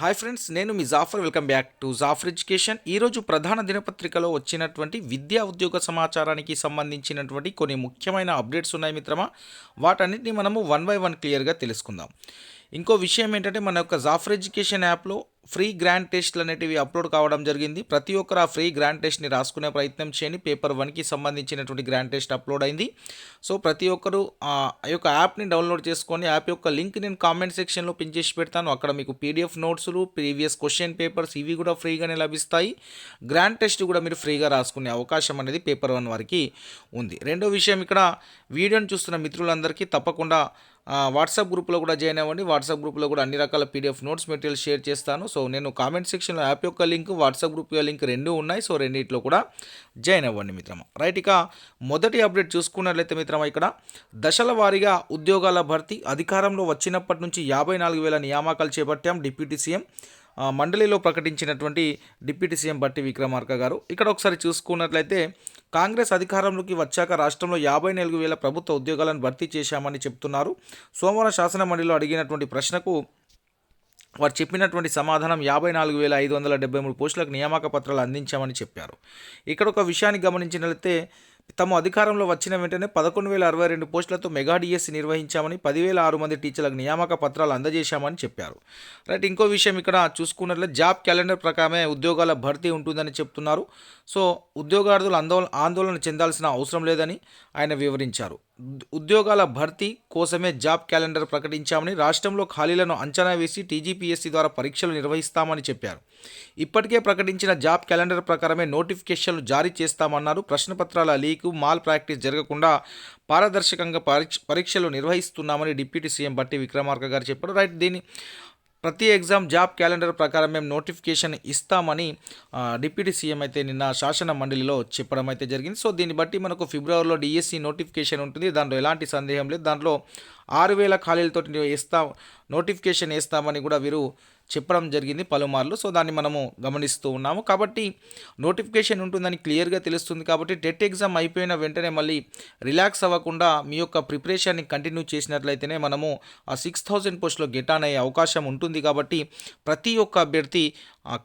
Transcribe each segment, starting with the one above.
Hi friends నేను మీ Jafar welcome back to Jafar education ఈరోజు ప్రధాన దినపత్రికలో వచ్చినటువంటి విద్యా ఉద్యోగ సమాచారానికి సంబంధించినటువంటి కొన్ని ముఖ్యమైన అప్డేట్స్ ఉన్నాయి మిత్రమా? వాటన్నిటిని మనము వన్ బై వన్ క్లియర్గా తెలుసుకుందాం. ఇంకో విషయం ఏంటంటే మన యొక్క జాఫర్ ఎడ్యుకేషన్ యాప్లో ఫ్రీ గ్రాండ్ టెస్ట్లు అనేటివి అప్లోడ్ కావడం జరిగింది. ప్రతి ఒక్కరు ఆ ఫ్రీ గ్రాండ్ టెస్ట్ని రాసుకునే ప్రయత్నం చేయండి. పేపర్ వన్కి సంబంధించినటువంటి గ్రాండ్ టెస్ట్ అప్లోడ్ అయింది. సో ప్రతి ఒక్కరు ఆ యొక్క యాప్ని డౌన్లోడ్ చేసుకొని యాప్ యొక్క లింక్ నేను కామెంట్ సెక్షన్లో పిన్ చేసి పెడతాను. అక్కడ మీకు పీడిఎఫ్ నోట్స్లు ప్రీవియస్ క్వశ్చన్ పేపర్స్ ఇవి కూడా ఫ్రీగానే లభిస్తాయి. గ్రాండ్ టెస్ట్ కూడా మీరు ఫ్రీగా రాసుకునే అవకాశం అనేది పేపర్ వన్ వారికి ఉంది. రెండో విషయం ఇక్కడ వీడియోని చూస్తున్న మిత్రులందరికీ తప్పకుండా వాట్సాప్ గ్రూప్లో కూడా జాయిన్ అవ్వండి. వాట్సాప్ గ్రూప్లో కూడా అన్ని రకాల పీడిఎఫ్ నోట్స్ మెటీరియల్ షేర్ చేస్తాను. సో నేను కామెంట్ సెక్షన్లో యాప్ యొక్క లింక్ వాట్సాప్ గ్రూప్ యొక్క లింక్ రెండు ఉన్నాయి. సో రెండింటిలో కూడా జాయిన్ అవ్వండి మిత్రమా. రైట్ ఇక మొదటి అప్డేట్ చూసుకున్నట్లయితే మిత్రమా ఇక్కడ దశల వారీగా ఉద్యోగాల భర్తీ అధికారంలో వచ్చినప్పటి నుంచి యాభై నాలుగు వేల నియామకాలు చేపట్టాం డిప్యూటీ సీఎం మండలిలో ప్రకటించినటువంటి డిప్యూటీ సీఎం బట్టి విక్రమార్క గారు. ఇక్కడ ఒకసారి చూసుకున్నట్లయితే కాంగ్రెస్ అధికారంలోకి వచ్చాక రాష్ట్రంలో యాభై నాలుగు వేల ప్రభుత్వ ఉద్యోగాలను భర్తీ చేశామని చెప్తున్నారు. సోమవారం శాసన మండలిలో అడిగినటువంటి ప్రశ్నకు వారు చెప్పినటువంటి సమాధానం యాభై నాలుగు వేల ఐదు వందల డెబ్బై మూడు పోస్టులకు నియామక పత్రాలు అందించామని చెప్పారు. ఇక్కడ ఒక విషయాన్ని గమనించినట్లయితే తమ అధికారంలో వచ్చిన వెంటనే పదకొండు వేల అరవై రెండు పోస్టులతో మెగా డిఎస్సి నిర్వహించామని పదివేల ఆరు మంది టీచర్లకు నియామక పత్రాలు అందజేశామని చెప్పారు. రైట్ ఇంకో విషయం ఇక్కడ చూసుకున్నట్లయితే జాబ్ క్యాలెండర్ ప్రకారమే ఉద్యోగాల భర్తీ ఉంటుందని చెప్తున్నారు. సో ఉద్యోగార్థులు ఆందోళన ఆందోళన చెందాల్సిన అవసరం లేదని ఆయన వివరించారు. ఉద్యోగాల భర్తీ కోసమే జాబ్ క్యాలెండర్ ప్రకటించామని రాష్ట్రంలో ఖాళీలను అంచనా వేసి టీజీపీఎస్సీ ద్వారా పరీక్షలు నిర్వహిస్తామని చెప్పారు. ఇప్పటికే ప్రకటించిన జాబ్ క్యాలెండర్ ప్రకారమే నోటిఫికేషన్లు జారీ చేస్తామన్నారు. ప్రశ్నపత్రాల లీకు మాల్ ప్రాక్టీస్ జరగకుండా పారదర్శకంగా పరీక్ష పరీక్షలు నిర్వహిస్తున్నామని డిప్యూటీ సీఎం బట్టి విక్రమార్క గారు చెప్పారు. రైట్ దీని ప్రతి ఎగ్జామ్ జాబ్ క్యాలెండర్ ప్రకారం మేము నోటిఫికేషన్ ఇస్తామని డిప్యూటీ సీఎం అయితే నిన్న శాసన మండలిలో చెప్పడం అయితే జరిగింది. సో దీన్ని బట్టి మనకు ఫిబ్రవరిలో డిఎస్సి నోటిఫికేషన్ ఉంటుంది. దాంట్లో ఎలాంటి సందేహం లేదు. దాంట్లో ఆరు వేల ఖాళీలతో వేస్తా నోటిఫికేషన్ వేస్తామని కూడా వీరు చెప్పడం జరిగింది పలుమార్లు. సో దాన్ని మనము గమనిస్తూ ఉన్నాము. కాబట్టి నోటిఫికేషన్ ఉంటుందని క్లియర్గా తెలుస్తుంది కాబట్టి టెట్ ఎగ్జామ్ అయిపోయిన వెంటనే మళ్ళీ రిలాక్స్ అవ్వకుండా మీ యొక్క ప్రిపరేషన్ని కంటిన్యూ చేసినట్లయితేనే మనము ఆ సిక్స్ థౌజండ్ పోస్ట్లో గెట్ ఆన్ అయ్యే అవకాశం ఉంటుంది కాబట్టి ప్రతి ఒక్క అభ్యర్థి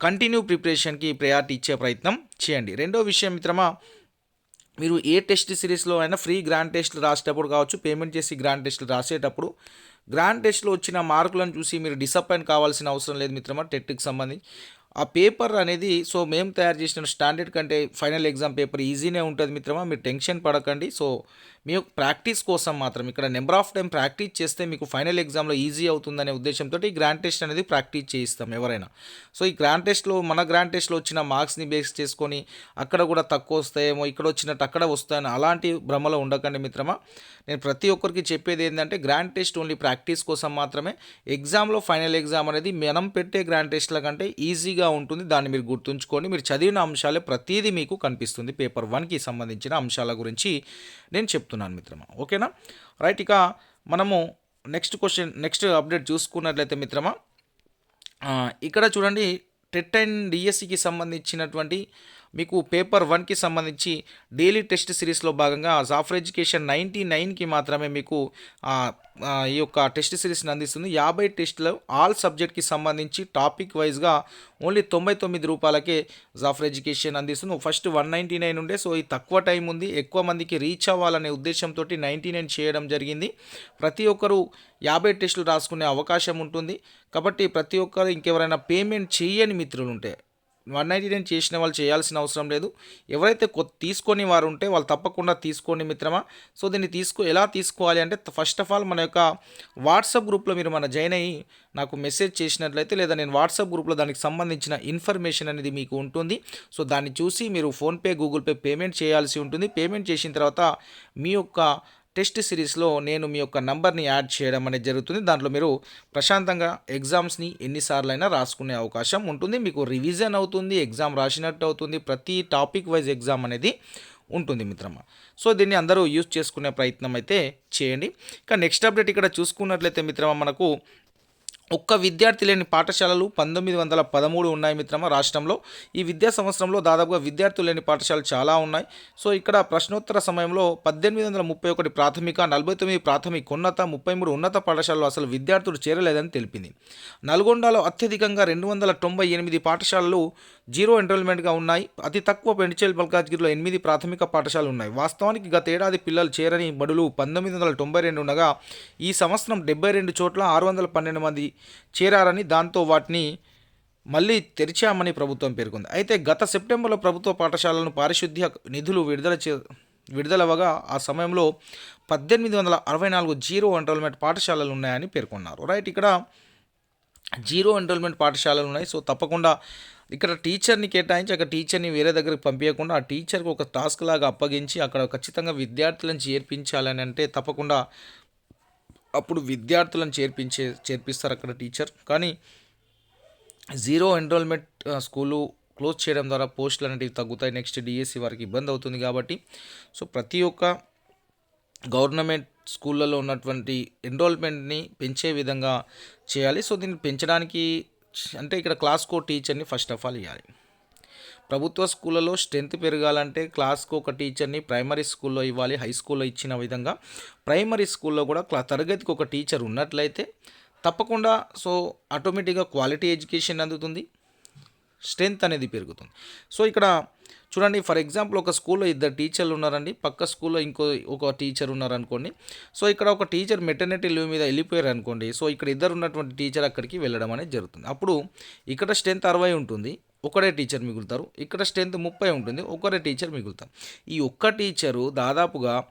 కంటిన్యూ ప్రిపరేషన్కి ప్రయారిటీ ఇచ్చే ప్రయత్నం చేయండి. రెండో విషయం మిత్రమా మీరు ఏ టెస్ట్ సిరీస్లో అయినా ఫ్రీ గ్రాండ్ టెస్ట్లు రాసేటప్పుడు కావచ్చు పేమెంట్ చేసి గ్రాండ్ టెస్ట్లు రాసేటప్పుడు గ్రాండ్ టెస్ట్లో వచ్చిన మార్కులను చూసి మీరు డిసప్పాయింట్ కావాల్సిన అవసరం లేదు మిత్రమా టెట్కి సంబంధించి. ఆ పేపర్ అనేది సో మేము తయారు చేసిన స్టాండర్డ్ కంటే ఫైనల్ ఎగ్జామ్ పేపర్ ఈజీనే ఉంటుంది మిత్రమా మీరు టెన్షన్ పడకండి. సో మీ ప్రాక్టీస్ కోసం మాత్రం ఇక్కడ నెంబర్ ఆఫ్ టైం ప్రాక్టీస్ చేస్తే మీకు ఫైనల్ ఎగ్జామ్లో ఈజీ అవుతుందనే ఉద్దేశంతో ఈ గ్రాండ్ టెస్ట్ అనేది ప్రాక్టీస్ చేయిస్తాం ఎవరైనా. సో ఈ గ్రాండ్ టెస్ట్లో మన గ్రాండ్ టెస్ట్లో వచ్చిన మార్క్స్ని బేస్ చేసుకొని అక్కడ కూడా తక్కువ వస్తాయేమో ఇక్కడ వచ్చినట్టు అక్కడ వస్తాయని అలాంటి భ్రమలో ఉండకండి మిత్రమా. నేను ప్రతి ఒక్కరికి చెప్పేది ఏంటంటే గ్రాండ్ టెస్ట్ ఓన్లీ ప్రాక్టీస్ కోసం మాత్రమే. ఎగ్జామ్లో ఫైనల్ ఎగ్జామ్ అనేది మనం పెట్టే గ్రాండ్ టెస్ట్ల కంటే ఈజీగా ఉంటుంది. దాన్ని మీరు గుర్తుంచుకొని మీరు చదివిన అంశాలే ప్రతిదీ మీకు కనిపిస్తుంది. పేపర్ వన్కి సంబంధించిన అంశాల గురించి నేను చెప్తున్నాను మిత్రమా. ఓకేనా? రైట్ ఇక మనము నెక్స్ట్ క్వశ్చన్ నెక్స్ట్ అప్డేట్ చూసుకున్నట్లయితే మిత్రమా ఇక్కడ చూడండి టెట్ అండ్ డిఎస్సికి సంబంధించినటువంటి మీకు పేపర్ వన్కి సంబంధించి డైలీ టెస్ట్ సిరీస్లో భాగంగా జాఫర్ ఎడ్యుకేషన్ నైంటీ నైన్కి మాత్రమే మీకు ఈ యొక్క టెస్ట్ సిరీస్ని అందిస్తుంది. యాభై టెస్టులు ఆల్ సబ్జెక్ట్కి సంబంధించి టాపిక్ వైజ్గా ఓన్లీ తొంభై తొమ్మిది రూపాయలకే జాఫర్ ఎడ్యుకేషన్ అందిస్తుంది. ఫస్ట్ వన్ నైంటీ నైన్ ఉండే సో ఈ తక్కువ టైం ఉంది. ఎక్కువ మందికి రీచ్ అవ్వాలనే ఉద్దేశంతో నైంటీ నైన్ చేయడం జరిగింది. ప్రతి ఒక్కరూ యాభై టెస్టులు రాసుకునే అవకాశం ఉంటుంది. కాబట్టి ప్రతి ఒక్కరు ఇంకెవరైనా పేమెంట్ చేయని మిత్రులు ఉంటే వన్ నైంటీ నైన్ చేసిన వాళ్ళు చేయాల్సిన అవసరం లేదు. ఎవరైతే కొత్త తీసుకొని వారు ఉంటే వాళ్ళు తప్పకుండా తీసుకోండి మిత్రమా. సో దీన్ని తీసుకో ఎలా తీసుకోవాలి అంటే ఫస్ట్ ఆఫ్ ఆల్ మన యొక్క వాట్సాప్ గ్రూప్లో మీరు మన జాయిన్ అయ్యి నాకు మెసేజ్ చేసినట్లయితే లేదా నేను వాట్సాప్ గ్రూప్లో దానికి సంబంధించిన ఇన్ఫర్మేషన్ అనేది మీకు ఉంటుంది. సో దాన్ని చూసి మీరు ఫోన్పే గూగుల్ పే పేమెంట్ చేయాల్సి ఉంటుంది. పేమెంట్ చేసిన తర్వాత మీ యొక్క టెస్ట్ సిరీస్లో నేను మీ యొక్క నంబర్ని యాడ్ చేయడం అనేది జరుగుతుంది. దాంట్లో మీరు ప్రశాంతంగా ఎగ్జామ్స్ని ఎన్నిసార్లు అయినా రాసుకునే అవకాశం ఉంటుంది. మీకు రివిజన్ అవుతుంది ఎగ్జామ్ రాసినట్టు అవుతుంది ప్రతి టాపిక్ వైజ్ ఎగ్జామ్ అనేది ఉంటుంది మిత్రమా. సో దీన్ని అందరూ యూజ్ చేసుకునే ప్రయత్నం అయితే చేయండి. ఇక నెక్స్ట్ అప్డేట్ ఇక్కడ చూసుకున్నట్లయితే మిత్రమా మనకు ఒక్క విద్యార్థి లేని పాఠశాలలు పంతొమ్మిది వందల పదమూడు ఉన్నాయి మిత్రమా రాష్ట్రంలో. ఈ విద్యా సంవత్సరంలో దాదాపుగా విద్యార్థులు లేని పాఠశాలలు చాలా ఉన్నాయి. సో ఇక్కడ ప్రశ్నోత్తర సమయంలో పద్దెనిమిది వందల ముప్పై ఒకటి ప్రాథమిక నలభై తొమ్మిది ప్రాథమిక ఉన్నత ముప్పై మూడు ఉన్నత పాఠశాలలో అసలు విద్యార్థులు చేరలేదని తెలిపింది. నల్గొండలో అత్యధికంగా రెండు వందల తొంభై ఎనిమిది పాఠశాలలు జీరో ఎన్రోల్మెంట్గా ఉన్నాయి. అతి తక్కువ పెండిచేల్ మల్కాజ్గిరిలో ఎనిమిది ప్రాథమిక పాఠశాలలు ఉన్నాయి. వాస్తవానికి గత ఏడాది పిల్లలు చేరని బడులు పంతొమ్మిది వందల తొంభై రెండు ఉండగా ఈ సంవత్సరం డెబ్బై రెండు చోట్ల ఆరు వందల పన్నెండు మంది చేరారని దాంతో వాటిని మళ్ళీ తెరిచామని ప్రభుత్వం పేర్కొంది. అయితే గత సెప్టెంబర్లో ప్రభుత్వ పాఠశాలలను పారిశుద్ధ్య నిధులు విడుదల చే విడుదలవగా ఆ సమయంలో పద్దెనిమిది వందల అరవై నాలుగు జీరో ఎన్రోల్మెంట్ పాఠశాలలు ఉన్నాయని పేర్కొన్నారు. రైట్ ఇక్కడ జీరో ఎన్రోల్మెంట్ పాఠశాలలు ఉన్నాయి. సో తప్పకుండా ఇక్కడ టీచర్ని కేటాయించి అక్కడ టీచర్ని వేరే దగ్గరికి పంపించకుండా ఆ టీచర్కి ఒక టాస్క్ లాగా అప్పగించి అక్కడ ఖచ్చితంగా విద్యార్థులను చేర్పించాలని అంటే తప్పకుండా అప్పుడు విద్యార్థులను చేర్పించే చేర్పిస్తారు అక్కడ టీచర్. కానీ జీరో ఎన్రోల్మెంట్ స్కూలు క్లోజ్ చేయడం ద్వారా పోస్టులు అనేటివి తగ్గుతాయి. నెక్స్ట్ డిఎస్సి వారికి ఇబ్బంది అవుతుంది కాబట్టి. సో ప్రతి ఒక్క గవర్నమెంట్ స్కూళ్ళలో ఉన్నటువంటి ఎన్రోల్మెంట్ని పెంచే విధంగా చేయాలి. సో దీన్ని పెంచడానికి అంటే ఇక్కడ క్లాస్కో టీచర్ని ఫస్ట్ ఆఫ్ ఆల్ ఇవ్వాలి ప్రభుత్వ స్కూళ్ళలో స్ట్రెంత్ పెరగాలంటే క్లాస్కు ఒక టీచర్ని ప్రైమరీ స్కూల్లో ఇవ్వాలి హై స్కూల్లో ఇచ్చిన విధంగా. ప్రైమరీ స్కూల్లో కూడా క్లా తరగతికి ఒక టీచర్ ఉన్నట్లయితే తప్పకుండా సో ఆటోమేటిక్గా క్వాలిటీ ఎడ్యుకేషన్ అందుతుంది స్ట్రెంత్ అనేది పెరుగుతుంది. సో ఇక్కడ చూడండి ఫర్ ఎగ్జాంపుల్ ఒక స్కూల్లో ఇద్దరు టీచర్లు ఉన్నారండి పక్క స్కూల్లో ఇంకో ఒక టీచర్ ఉన్నారనుకోండి. సో ఇక్కడ ఒక టీచర్ మెటర్నిటీ లీవ్ మీద వెళ్ళిపోయారు అనుకోండి సో ఇక్కడ ఇద్దరు ఉన్నటువంటి టీచర్ అక్కడికి వెళ్ళడం అనేది జరుగుతుంది. అప్పుడు ఇక్కడ స్ట్రెంత్ అరవై ఉంటుంది ఒకడే టీచర్ మిగులుతారు. ఇక్కడ స్ట్రెంత్ ముప్పై ఉంటుంది. ఒకరే టీచర్ మిగులుతారు. ఈ ఒక్క టీచరు దాదాపుగా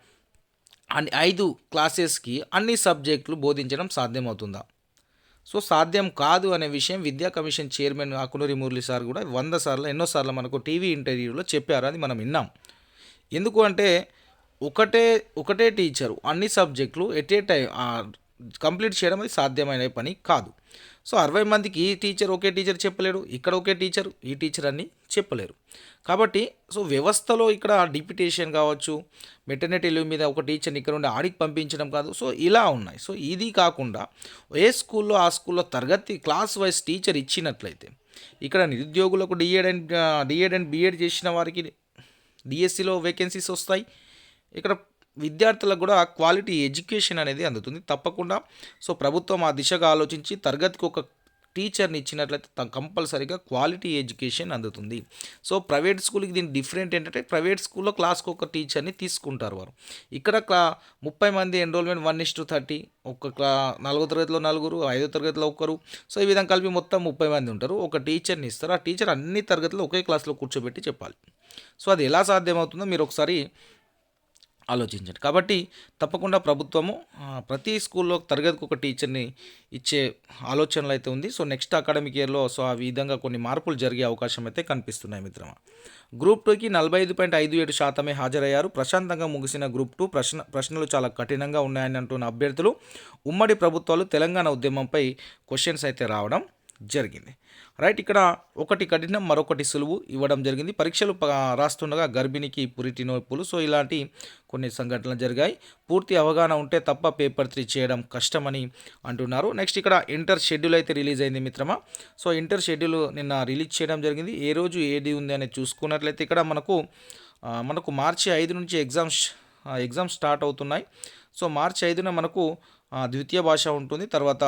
అన్ని ఐదు క్లాసెస్కి అన్ని సబ్జెక్టులు బోధించడం సాధ్యమవుతుందా? సో సాధ్యం కాదు అనే విషయం విద్యా commission chairman Akunuri Murali sir కూడా వంద సార్లు ఎన్నోసార్లు మనకు టీవీ ఇంటర్వ్యూలో చెప్పారు. అది మనం విన్నాం. ఎందుకు అంటే ఒకటే ఒకటే టీచరు అన్ని సబ్జెక్టులు ఎట్ ఏ టైం కంప్లీట్ చేయడం అది సాధ్యమైన పని కాదు. సో అరవై మందికి ఈ టీచర్ ఒకే టీచర్ చెప్పలేడు ఇక్కడ ఒకే టీచర్ ఈ టీచర్ అని చెప్పలేరు. కాబట్టి సో వ్యవస్థలో ఇక్కడ డిప్యుటేషన్ కావచ్చు మెటర్నిటీ లీవ్ మీద ఒక టీచర్ని ఇక్కడ నుండి ఆడికి పంపించడం కాదు. సో ఇలా ఉన్నాయి. సో ఇది కాకుండా ఏ స్కూల్లో ఆ స్కూల్లో తరగతి క్లాస్ వైజ్ టీచర్ ఇచ్చినట్లయితే ఇక్కడ నిరుద్యోగులకు D Ed and D Ed and B Ed చేసిన వారికి డిఎస్సిలో వేకెన్సీస్ వస్తాయి. ఇక్కడ విద్యార్థులకు కూడా క్వాలిటీ ఎడ్యుకేషన్ అనేది అందుతుంది. తప్పకుండా. సో ప్రభుత్వం ఆ దిశగా ఆలోచించి తరగతికి ఒక టీచర్ని ఇచ్చినట్లయితే త- కంపల్సరీగా క్వాలిటీ ఎడ్యుకేషన్ అందుతుంది. సో ప్రైవేట్ స్కూల్కి దీని డిఫరెంట్ ఏంటంటే ప్రైవేట్ స్కూల్లో క్లాస్కి ఒక టీచర్ని తీసుకుంటారు వారు. ఇక్కడ క్లా ముప్పై మంది enrolment one is to thirty ఒక క్లా నాలుగో తరగతిలో నలుగురు ఐదో తరగతిలో ఒకరు. సో ఈ విధంగా కలిపి మొత్తం ముప్పై మంది ఉంటారు. ఒక టీచర్ని ఇస్తారు. ఆ టీచర్ అన్ని తరగతిలో ఒకే క్లాస్లో కూర్చోబెట్టి చెప్పాలి. సో అది ఎలా సాధ్యమవుతుందో మీరు ఒకసారి ఆలోచించండి. కాబట్టి తప్పకుండా ప్రభుత్వము ప్రతి స్కూల్లో తరగతికి ఒక టీచర్ని ఇచ్చే ఆలోచనలు అయితే ఉంది. సో నెక్స్ట్ అకాడమిక్ ఇయర్లో సో ఆ విధంగా కొన్ని మార్పులు జరిగే అవకాశం అయితే కనిపిస్తున్నాయి మిత్రమా. గ్రూప్ టూకి నలభై ఐదు పాయింట్ ఐదు ఏడు శాతమే హాజరయ్యారు. ప్రశాంతంగా ముగిసిన గ్రూప్ టూ ప్రశ్న ప్రశ్నలు చాలా కఠినంగా ఉన్నాయని అంటున్న అభ్యర్థులు ఉమ్మడి ప్రభుత్వాలు తెలంగాణ ఉద్యమంపై క్వశ్చన్స్ అయితే రావడం జరిగింది. రైట్ ఇక్కడ ఒకటి కఠినం మరొకటి సులువు ఇవ్వడం జరిగింది. పరీక్షలు రాస్తుండగా గర్భిణికి పురిటి నొప్పులు సో ఇలాంటి కొన్ని సంఘటనలు జరిగాయి. పూర్తి అవగాహన ఉంటే తప్ప పేపర్ త్రీ చేయడం కష్టమని అంటున్నారు. నెక్స్ట్ ఇక్కడ ఇంటర్ షెడ్యూల్ అయితే రిలీజ్ అయింది మిత్రమా. సో ఇంటర్ షెడ్యూల్ నిన్న రిలీజ్ చేయడం జరిగింది. ఏ రోజు ఏది ఉంది అనేది చూసుకున్నట్లయితే ఇక్కడ మనకు మనకు మార్చి ఐదు నుంచి ఎగ్జామ్స్ ఎగ్జామ్స్ స్టార్ట్ అవుతున్నాయి. సో మార్చి ఐదున మనకు ద్వితీయ భాష ఉంటుంది. తర్వాత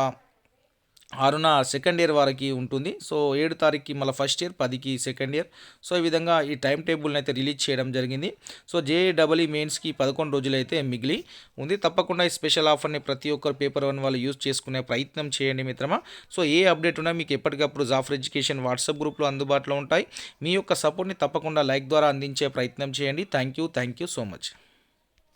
ఆరున సెకండ్ ఇయర్ వారికి ఉంటుంది. సో ఏడు తారీఖుకి మళ్ళీ ఫస్ట్ ఇయర్ పదికి సెకండ్ ఇయర్ సో ఈ విధంగా ఈ టైం టేబుల్ని అయితే రిలీజ్ చేయడం జరిగింది. సో జేఈడబ్ల్యూ మెయిన్స్కి పదకొండు రోజులు అయితే మిగిలి ఉంది. తప్పకుండా ఈ స్పెషల్ ఆఫర్ని ప్రతి ఒక్కరు పేపర్ వన్ వాళ్ళు యూజ్ చేసుకునే ప్రయత్నం చేయండి మిత్రమా. సో ఏ అప్డేట్ ఉన్నా మీకు ఎప్పటికప్పుడు జాఫర్ ఎడ్యుకేషన్ వాట్సాప్ గ్రూప్లో అందుబాటులో ఉంటాయి. మీ యొక్క సపోర్ట్ని తప్పకుండా లైక్ ద్వారా అందించే ప్రయత్నం చేయండి. Thank you thank you so much